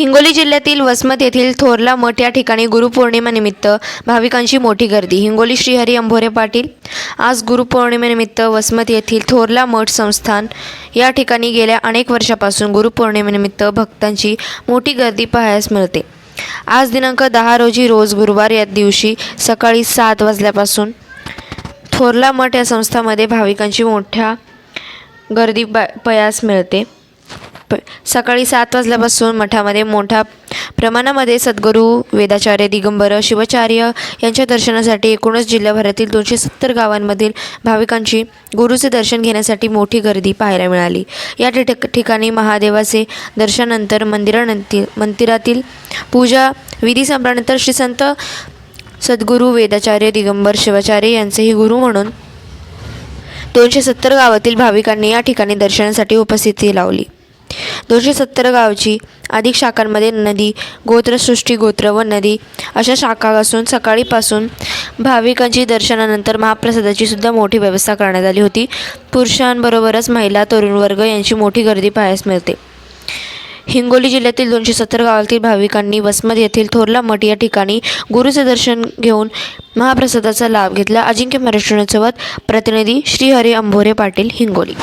हिंगोली जिल्ह्यातील वसमत येथील थोरला मठ या ठिकाणी गुरुपौर्णिमेनिमित्त भाविकांची मोठी गर्दी. हिंगोली श्रीहरी अंभोरे पाटील. आज गुरुपौर्णिमेनिमित्त वसमत येथील थोरला मठ संस्थान या ठिकाणी गेल्या अनेक वर्षापासून गुरुपौर्णिमेनिमित्त भक्तांची मोठी गर्दी पाहायला मिळते. आज दिनांक दहा रोजी रोज गुरुवार या दिवशी सकाळी सात वाजल्यापासून थोरला मठ या संस्थामध्ये भाविकांची मोठ्या गर्दी प पयास मिळते. प सकाळी सात वाजल्यापासून मठामध्ये मोठ्या प्रमाणामध्ये सद्गुरू वेदाचार्य दिगंबर शिवाचार्य यांच्या दर्शनासाठी एकूणच जिल्ह्याभरातील दोनशे सत्तर गावांमधील भाविकांची गुरुचे दर्शन घेण्यासाठी मोठी गर्दी पाहायला मिळाली. या ठिकाणी महादेवाचे दर्शनानंतर मंदिरानंतर मंदिरातील पूजा विधी संपल्यानंतर श्री संत सद्गुरू वेदाचार्य दिगंबर शिवाचार्य यांचेही गुरु म्हणून दोनशे सत्तर गावातील भाविकांनी या ठिकाणी दर्शनासाठी उपस्थिती लावली. दोनशे सत्तर गावची अधिक शाखांमध्ये नदी गोत्रसृष्टी गोत्र व नदी अशा शाखा असून सकाळीपासून भाविकांची दर्शनानंतर महाप्रसादाची सुद्धा मोठी व्यवस्था करण्यात आली होती. पुरुषांबरोबरच महिला तरुण वर्ग यांची मोठी गर्दी पाहायस मिळते. हिंगोली जिल्ह्यातील दोनशे सत्तर गावातील भाविकांनी वसमत येथील थोरला मठ या ठिकाणी गुरुचे दर्शन घेऊन महाप्रसादाचा लाभ घेतला. अजिंक्य महाराष्ट्रोत्सवात प्रतिनिधी श्रीहरी अंभोरे पाटील हिंगोली.